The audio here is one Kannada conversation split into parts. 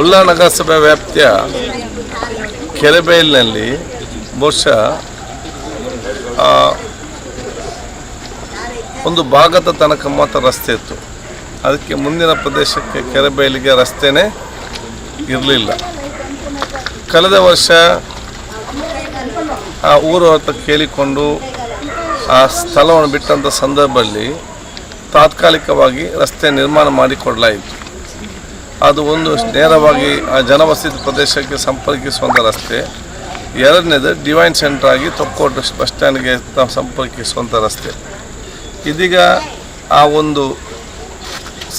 ಉಲ್ಲಾ ನಗರಸಭೆ ವ್ಯಾಪ್ತಿಯ ಕೆರೆಬೈಲಿನಲ್ಲಿ ಬಹುಶಃ ಒಂದು ಭಾಗದ ತನಕ ಮಾತ್ರ ರಸ್ತೆ ಇತ್ತು. ಅದಕ್ಕೆ ಮುಂದಿನ ಪ್ರದೇಶಕ್ಕೆ ಕೆರೆಬೈಲಿಗೆ ರಸ್ತೆನೇ ಇರಲಿಲ್ಲ. ಕಳೆದ ವರ್ಷ ಆ ಊರು ಹತ್ರ ಕೇಳಿಕೊಂಡು ಆ ಸ್ಥಳವನ್ನು ಬಿಟ್ಟಂಥ ಸಂದರ್ಭದಲ್ಲಿ ತಾತ್ಕಾಲಿಕವಾಗಿ ರಸ್ತೆ ನಿರ್ಮಾಣ ಮಾಡಿಕೊಡಲಾಯಿತು. ಅದು ಒಂದು ನೇರವಾಗಿ ಆ ಜನವಸತಿ ಪ್ರದೇಶಕ್ಕೆ ಸಂಪರ್ಕಿಸುವಂಥ ರಸ್ತೆ. ಎರಡನೇದು ಡಿವೈನ್ ಸೆಂಟರ್ ಆಗಿ ತೊಕ್ಕೋಟು ಬಸ್ ಸ್ಟ್ಯಾಂಡ್ಗೆ ಸಂಪರ್ಕಿಸುವಂಥ ರಸ್ತೆ. ಇದೀಗ ಆ ಒಂದು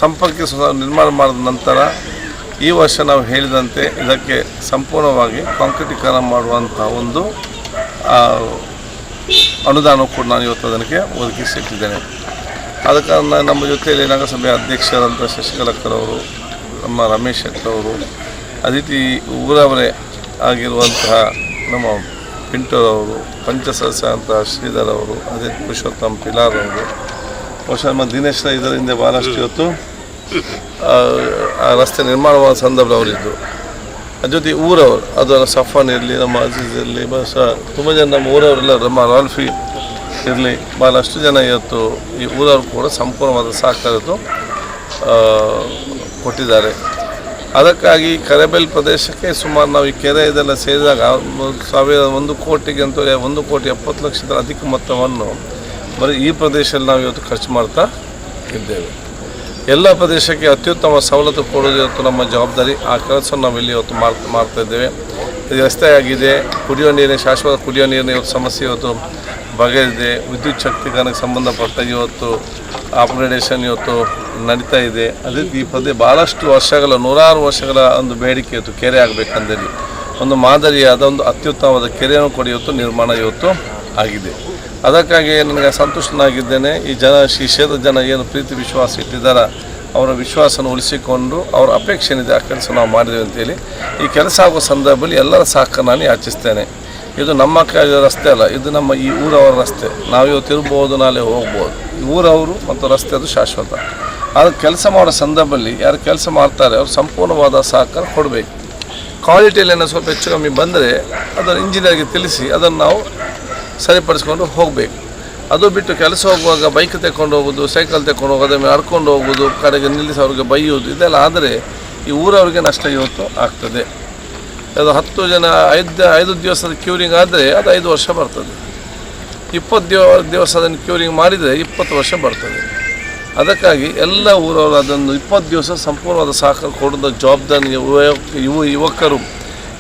ಸಂಪರ್ಕಿಸುವ ನಿರ್ಮಾಣ ಮಾಡಿದ ನಂತರ ಈ ವರ್ಷ ನಾವು ಹೇಳಿದಂತೆ ಇದಕ್ಕೆ ಸಂಪೂರ್ಣವಾಗಿ ಕಾಂಕ್ರೀಟೀಕರಣ ಮಾಡುವಂಥ ಒಂದು ಅನುದಾನ ಕೂಡ ನಾನು ಇವತ್ತು ಅದಕ್ಕೆ ಒದಗಿಸಿಟ್ಟಿದ್ದೇನೆ. ಆದ ಕಾರಣ ನಮ್ಮ ಜೊತೆಯಲ್ಲಿ ನಗರಸಭೆ ಅಧ್ಯಕ್ಷರಾದಂಥ ಶಶಿಕಲಕ್ಕರವರು ನಮ್ಮ ರಮೇಶ್ ಶೆಟ್ಟರವರು ಅದೇ ರೀತಿ ಆಗಿರುವಂತಹ ನಮ್ಮ ಪಿಂಟರವರು ಪಂಚ ಸದಸ್ಯ ಅಂತ ಶ್ರೀಧರ್ ಅವರು ಅದೇ ಪುರುಷೋತ್ತಮ್ ಪಿಲಾರ್ ಅವರು ಬಹುಶಃ ನಮ್ಮ ದಿನೇಶ್ ಇದರಿಂದ ಭಾಳಷ್ಟು ಇವತ್ತು ಆ, ರಸ್ತೆ ನಿರ್ಮಾಣವಾದ ಸಂದರ್ಭ ಅವರಿದ್ದರು ಅದ್ರ ಜೊತೆ ಊರವರು ಅದು ಸಫಾನ್ ಇರಲಿ ನಮ್ಮ ಅಜೀಜ್ ಇರಲಿ ಬಹುಶಃ ತುಂಬ ಜನ ನಮ್ಮ ಊರವರೆಲ್ಲ ನಮ್ಮ ರಾಲ್ಫಿ ಇರಲಿ ಭಾಳಷ್ಟು ಜನ ಇವತ್ತು ಈ ಊರವ್ರು ಕೂಡ ಸಂಪೂರ್ಣವಾದ ಸಹಕಾರದ್ದು ಆ, ಕೊಟ್ಟಿದ್ದಾರೆ. ಅದಕ್ಕಾಗಿ ಕರೆಬೆಲ್ ಪ್ರದೇಶಕ್ಕೆ ಸುಮಾರು ನಾವು ಈ ಕೆರೆ ಇದೆಲ್ಲ ಸೇರಿದಾಗ ಸಾವಿರ ಒಂದು ಕೋಟಿಗೆ ಒಂದು ಕೋಟಿ ಎಪ್ಪತ್ತು ಲಕ್ಷದ ಅಧಿಕ ಮೊತ್ತವನ್ನು ಬರೀ ಈ ಪ್ರದೇಶದಲ್ಲಿ ನಾವು ಇವತ್ತು ಖರ್ಚು ಮಾಡ್ತಾ ಇದ್ದೇವೆ. ಎಲ್ಲ ಪ್ರದೇಶಕ್ಕೆ ಅತ್ಯುತ್ತಮ ಸವಲತ್ತು ಕೊಡೋದು ಇವತ್ತು ನಮ್ಮ ಜವಾಬ್ದಾರಿ. ಆ ಕೆಲಸ ನಾವು ಇಲ್ಲಿ ಇವತ್ತು ಮಾಡ್ತಾ ಮಾಡ್ತಾ ಇದ್ದೇವೆ. ಇದು ರಸ್ತೆ ಆಗಿದೆ ಕುಡಿಯೋ ನೀರಿನ, ಶಾಶ್ವತ ಕುಡಿಯೋ ನೀರಿನ ಇವತ್ತು ಸಮಸ್ಯೆ ಇವತ್ತು ಬಗೆದಿದೆ ವಿದ್ಯುತ್ ಶಕ್ತಿಕರಣಕ್ಕೆ ಸಂಬಂಧಪಟ್ಟ ಇವತ್ತು ಅಪ್ಗ್ರೇಡೇಷನ್ ಇವತ್ತು ನಡೀತಾ ಇದೆ. ಅದೇ ಈ ಪದ್ಯ ಭಾಳಷ್ಟು ವರ್ಷಗಳ, ನೂರಾರು ವರ್ಷಗಳ ಒಂದು ಬೇಡಿಕೆ ಇತ್ತು ಕೆರೆ ಆಗಬೇಕಂದೇಳಿ. ಒಂದು ಮಾದರಿಯಾದ ಒಂದು ಅತ್ಯುತ್ತಮವಾದ ಕೆರೆಯನ್ನು ಕೂಡ ಇವತ್ತು ನಿರ್ಮಾಣ ಇವತ್ತು ಆಗಿದೆ. ಅದಕ್ಕಾಗಿ ನನಗೆ ಸಂತುಷ್ಟನಾಗಿದ್ದೇನೆ. ಈ ಜನ ಈ ಜನ ಏನು ಪ್ರೀತಿ, ವಿಶ್ವಾಸ ಇಟ್ಟಿದ್ದಾರೆ, ಅವರ ವಿಶ್ವಾಸನ ಉಳಿಸಿಕೊಂಡು ಅವರ ಅಪೇಕ್ಷೆ ಏನಿದೆ ಆ ಕೆಲಸ ನಾವು ಮಾಡಿದ್ದೇವೆ ಅಂತೇಳಿ ಈ ಕೆಲಸ ಆಗುವ ಸಂದರ್ಭದಲ್ಲಿ ಎಲ್ಲರ ಸಹಕಾರ ನಾನು ಯಾಚಿಸ್ತೇನೆ. ಇದು ನಮ್ಮ ರಸ್ತೆ ಅಲ್ಲ, ಇದು ನಮ್ಮ ಈ ಊರವರ ರಸ್ತೆ. ನಾವು ಇರ್ಬೋದು, ನಾಳೆ ಹೋಗ್ಬೋದು. ಊರವರು ಮತ್ತು ರಸ್ತೆ ಅದು ಶಾಶ್ವತ. ಅದು ಕೆಲಸ ಮಾಡೋ ಸಂದರ್ಭದಲ್ಲಿ ಯಾರು ಕೆಲಸ ಮಾಡ್ತಾರೆ, ಅವ್ರು ಸಂಪೂರ್ಣವಾದ ಸಹಕಾರ ಕೊಡಬೇಕು. ಕ್ವಾಲಿಟಿಯಲ್ಲಿ ಏನೋ ಸ್ವಲ್ಪ ಹೆಚ್ಚು ಕಮ್ಮಿ ಬಂದರೆ ಅದನ್ನು ಇಂಜಿನಿಯರ್ಗೆ ತಿಳಿಸಿ ಅದನ್ನು ನಾವು ಸರಿಪಡಿಸ್ಕೊಂಡು ಹೋಗಬೇಕು. ಅದು ಬಿಟ್ಟು ಕೆಲಸ ಹೋಗುವಾಗ ಬೈಕ್ ತೆಕೊಂಡು ಹೋಗೋದು ಸೈಕಲ್ ತಗೊಂಡು ಹೋಗೋದು ಮೇಲೆ ನಡ್ಕೊಂಡು ಹೋಗೋದು ಕಡೆಗೆ ನಿಲ್ಲಿಸಿ ಅವ್ರಿಗೆ ಬೈಯೋದು ಇದೆಲ್ಲ ಆದರೆ ಈ ಊರವ್ರಿಗೆ ನಷ್ಟ ಇವತ್ತು ಆಗ್ತದೆ. ಅದು ಹತ್ತು ಜನ, ಐದು ಐದು ದಿವಸದ ಕ್ಯೂರಿಂಗ್ ಆದರೆ ಅದು ಐದು ವರ್ಷ ಬರ್ತದೆ. ಇಪ್ಪತ್ತು ದಿವ ಅದನ್ನು ಕ್ಯೂರಿಂಗ್ ಮಾಡಿದರೆ ಇಪ್ಪತ್ತು ವರ್ಷ ಬರ್ತದೆ. ಅದಕ್ಕಾಗಿ ಎಲ್ಲ ಊರವರು ಅದನ್ನು ಇಪ್ಪತ್ತು ದಿವಸ ಸಂಪೂರ್ಣವಾದ ಸಹಕಾರ ಕೊಡೋದ ಜವಾಬ್ದಾರಿ ಯುವ ಯುವ, ಯುವಕರು,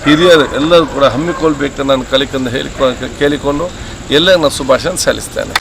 ಹಿರಿಯರು ಎಲ್ಲರೂ ಕೂಡ ಹಮ್ಮಿಕೊಳ್ಬೇಕು ನಾನು ಕಲಿಕೊಂಡು ಹೇಳಿಕೊಂಡು ಕೇಳಿಕೊಂಡು ಎಲ್ಲ ನಾನು ಶುಭಾಶಯ ಸಲ್ಲಿಸ್ತೇನೆ.